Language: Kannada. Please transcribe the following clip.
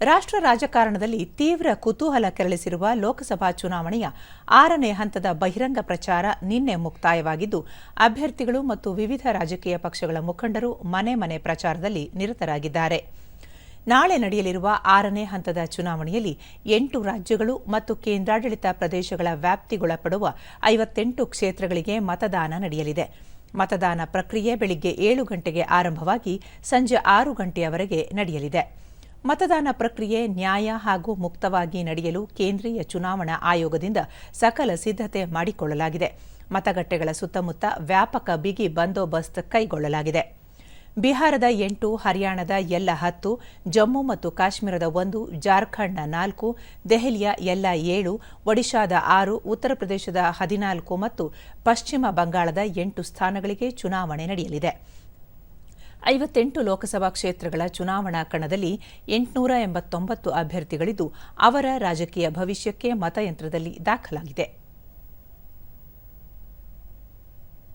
ರಾಷ್ಟ್ರ ರಾಜಕಾರಣದಲ್ಲಿ ತೀವ್ರ ಕುತೂಹಲ ಕೆರಳಿಸಿರುವ ಲೋಕಸಭಾ ಚುನಾವಣೆಯ ಆರನೇ ಹಂತದ ಬಹಿರಂಗ ಪ್ರಚಾರ ನಿನ್ನೆ ಮುಕ್ತಾಯವಾಗಿದ್ದು, ಅಭ್ಯರ್ಥಿಗಳು ಮತ್ತು ವಿವಿಧ ರಾಜಕೀಯ ಪಕ್ಷಗಳ ಮುಖಂಡರು ಮನೆ ಮನೆ ಪ್ರಚಾರದಲ್ಲಿ ನಿರತರಾಗಿದ್ದಾರೆ. ನಾಳೆ ನಡೆಯಲಿರುವ ಆರನೇ ಹಂತದ ಚುನಾವಣೆಯಲ್ಲಿ ಎಂಟು ರಾಜ್ಯಗಳು ಮತ್ತು ಕೇಂದ್ರಾಡಳಿತ ಪ್ರದೇಶಗಳ ವ್ಯಾಪ್ತಿಗೊಳಪಡುವ ಐವತ್ತೆಂಟು ಕ್ಷೇತ್ರಗಳಿಗೆ ಮತದಾನ ನಡೆಯಲಿದೆ. ಮತದಾನ ಪ್ರಕ್ರಿಯೆ ಬೆಳಿಗ್ಗೆ ಏಳು ಗಂಟೆಗೆ ಆರಂಭವಾಗಿ ಸಂಜೆ ಆರು ಗಂಟೆಯವರೆಗೆ ನಡೆಯಲಿದೆ. ಮತದಾನ ಪ್ರಕ್ರಿಯೆ ನ್ಯಾಯ ಹಾಗೂ ಮುಕ್ತವಾಗಿ ನಡೆಯಲು ಕೇಂದ್ರೀಯ ಚುನಾವಣಾ ಆಯೋಗದಿಂದ ಸಕಲ ಸಿದ್ಧತೆ ಮಾಡಿಕೊಳ್ಳಲಾಗಿದೆ. ಮತಗಟ್ಟೆಗಳ ಸುತ್ತಮುತ್ತ ವ್ಯಾಪಕ ಬಿಗಿ ಬಂದೋಬಸ್ತ್ ಕೈಗೊಳ್ಳಲಾಗಿದೆ. ಬಿಹಾರದ ಎಂಟು, ಹರಿಯಾಣದ ಎಲ್ಲ ಹತ್ತು, ಜಮ್ಮು ಮತ್ತು ಕಾಶ್ಮೀರದ ಒಂದು, ಜಾರ್ಖಂಡ್ನ ನಾಲ್ಕು, ದೆಹಲಿಯ ಎಲ್ಲ ಏಳು, ಒಡಿಶಾದ ಆರು, ಉತ್ತರ ಪ್ರದೇಶದ ಹದಿನಾಲ್ಕು ಮತ್ತು ಪಶ್ಚಿಮ ಬಂಗಾಳದ ಎಂಟು ಸ್ಥಾನಗಳಿಗೆ ಚುನಾವಣೆ ನಡೆಯಲಿದೆ. ಐವತ್ತೆಂಟು ಲೋಕಸಭಾ ಕ್ಷೇತ್ರಗಳ ಚುನಾವಣಾ ಕಣದಲ್ಲಿ ಎಂಟುನೂರ ಎಂಬತ್ತೊಂಬತ್ತು ಅಭ್ಯರ್ಥಿಗಳಿದ್ದು ಅವರ ರಾಜಕೀಯ ಭವಿಷ್ಯಕ್ಕೆ ಮತಯಂತ್ರದಲ್ಲಿ ದಾಖಲಾಗಿದೆ.